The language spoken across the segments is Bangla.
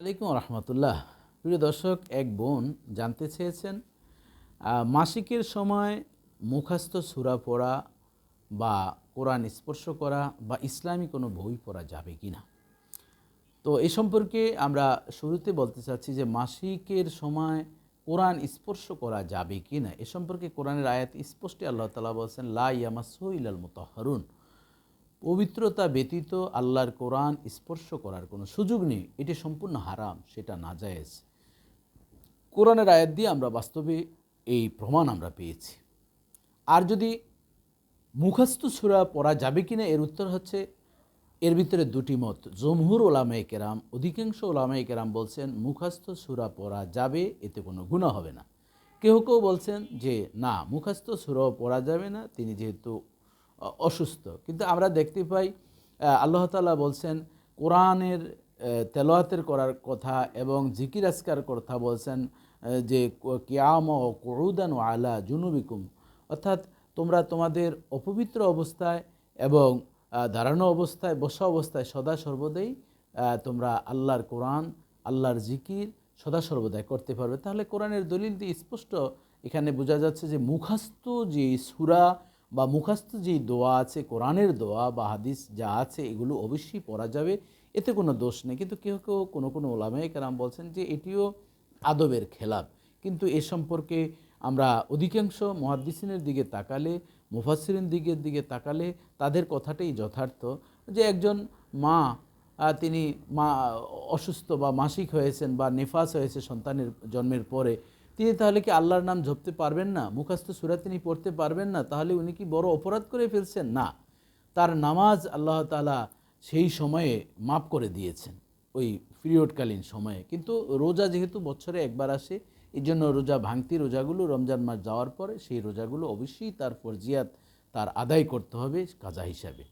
আলাইকুম রহমতুল্লাহ। প্রিয় দর্শক, এক বোন জানতে চেয়েছেন মাসিকের সময় মুখাস্ত সুরা পড়া বা কোরআন স্পর্শ করা বা ইসলামী কোনো বই পড়া যাবে কি না? তো এ সম্পর্কে আমরা শুরুতে বলতে চাচ্ছি যে মাসিকের সময় কোরআন স্পর্শ করা যাবে কি না? এ সম্পর্কে কোরআনের আয়াত স্পষ্ট আল্লাহ তালা বলছেন, লা ইয়ামাসু ইলাল মুতাহরুন পবিত্রতা ব্যতীত আল্লাহর কোরআন স্পর্শ করার কোনো সুযোগ নেই। এটি সম্পূর্ণ হারাম, সেটা নাজায়েজ। কোরআনের আয়াত দিয়ে আমরা বাস্তবে এই প্রমাণ আমরা পেয়েছি। আর যদি মুখস্থ সুরা পড়া যাবে কিনা, এর উত্তর হচ্ছে, এর ভিতরে দুটি মত। জমহুর ওলামাই কেরাম, অধিকাংশ ওলামাই কেরাম বলছেন, মুখস্থ সুরা পড়া যাবে, এতে কোনো গুণা হবে না। কেউ কেউ বলছেন যে, না, মুখস্থ সুরাও পড়া যাবে না। তিনি যেহেতু অসুস্থ। কিন্তু আমরা দেখতে পাই আল্লাহ তাআলা বলছেন কোরআনের আহ, তেলাওয়াতের করার কথা এবং জিকির আসকার কথা বলছেন যে কিয়াম ও কুউদান ও আলা জুনুবিকুম। অর্থাৎ তোমরা তোমাদের অপবিত্র অবস্থায় এবং দাঁড়ানো অবস্থায় বসা অবস্থায় সদা সর্বদাই তোমরা আল্লাহর কোরআন আল্লাহর জিকির সদা সর্বদাই করতে পারবে। তাহলে কোরআনের দলিল দিয়ে স্পষ্ট এখানে বোঝা যাচ্ছে যে মুখাস্ত যে সুরা বা মুখাস্ত যে দোয়া আছে, কোরআনের দোয়া বা হাদিস যা আছে, এগুলো অবশ্যই পড়া যাবে। এতে কোনো দোষ নেই। কিন্তু কেউ কেউ কোনো কোনো ওলামাই কারাম বলছেন যে এটিও আদবের খেলাপ। কিন্তু এ সম্পর্কে আমরা অধিকাংশ মহাদ্দিসিনের দিকে তাকালে মুফাসিরের দিকের দিকে তাকালে তাদের কথাটাই যথার্থ যে একজন মা তিনি মা অসুস্থ বা মাসিক হয়েছেন বা নেফাস হয়েছে সন্তানের জন্মের পরে তিনি তাহলে কি আল্লাহর নাম জপতে পারবেন না? মুখাস্ত সুরা তিনি পড়তে পারবেন না? তাহলে উনি কি বড় অপরাধ করে ফেলছেন? না। তার নামাজ আল্লাহ তালা সেই সময়ে মাফ করে দিয়েছেন, ওই পিরিয়ডকালীন সময়ে। কিন্তু রোজা যেহেতু বছরে একবার আসে, এই জন্য রোজা ভাঙতি রোজাগুলো রমজান মাস যাওয়ার পরে সেই রোজাগুলো অবশ্যই তার ফরজিয়াত তার আদায় করতে হবে কাজা হিসাবে।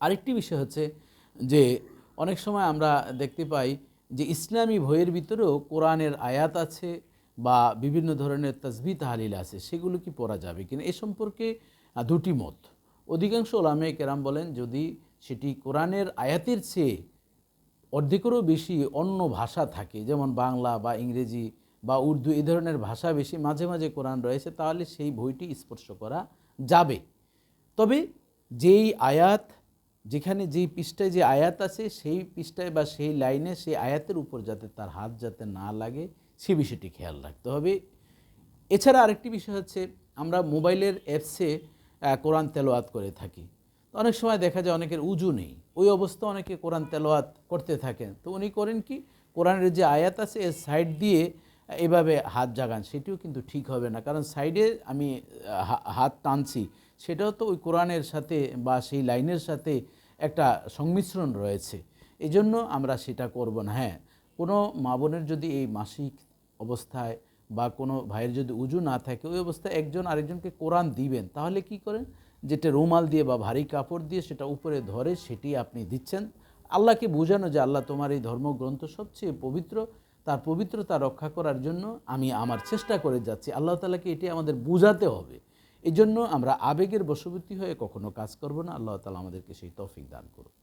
আরেকটি বিষয় হচ্ছে যে, অনেক সময় আমরা দেখতে পাই যে ইসলামী বইয়ের ভিতরেও কোরআনের আয়াত আছে বা বিভিন্ন ধরনের তসবি তাহালিল আছে, সেগুলো কি পড়া যাবে কিনা? এ সম্পর্কে দুটি মত। অধিকাংশ ওলামে কেরাম বলেন, যদি সেটি কোরআনের আয়াতের চেয়ে অর্ধেকেরও বেশি অন্য ভাষা থাকে, যেমন বাংলা বা ইংরেজি বা উর্দু, এ ধরনের ভাষা বেশি মাঝে মাঝে কোরআন রয়েছে, তাহলে সেই বইটি স্পর্শ করা যাবে। তবে যেই আয়াত যেখানে যেই পৃষ্ঠায় যে আয়াত আছে, সেই পৃষ্ঠায় বা সেই লাইনে সেই আয়াতের উপর যাতে তার হাত যাতে না লাগে, সে বিষয়টি খেয়াল রাখতে হবে। এছাড়া আরেকটি বিষয় হচ্ছে, আমরা মোবাইলের অ্যাপসে কোরআন তেলোয়াত করে থাকি। অনেক সময় দেখা যায় অনেকের উজু নেই। ওই অবস্থা অনেকে কোরআন তেলোয়াত করতে থাকেন। তো উনি করেন কি, কোরআনের যে আয়াত আছে, এর সাইড দিয়ে, এভাবে হাত জাগান। সেটিও কিন্তু ঠিক হবে না। কারণ সাইডে আমি হাত টানছি। সেটাও তো ওই কোরআনের সাথে বা সেই লাইনের সাথে একটা সংমিশ্রণ রয়েছে। এই জন্য আমরা সেটা করব না। হ্যাঁ কোনো মা বোনের যদি এই মাসিক অবস্থায় বা কোনো ভাইয়ের যদি উজু না থাকে, ওই অবস্থায় একজন আরেকজনকে কোরআন দিবেন, তাহলে কি করেন? যেটা রুমাল দিয়ে বা ভারী কাপড় দিয়ে সেটা উপরে ধরে সেটি আপনি দিচ্ছেন। আল্লাহকে বোঝানো যে আল্লাহ তোমার এই ধর্মগ্রন্থ সবচেয়ে পবিত্র, তার পবিত্রতা রক্ষা করার জন্য আমি আমার চেষ্টা করে যাচ্ছি। আল্লাহ তালাকে এটি আমাদের বোঝাতে হবে। এই জন্য আমরা আবেগের বশবর্তী হয়ে কখনো কাজ করব না। আল্লাহ তালা আমাদেরকে সেই তৌফিক দান করুন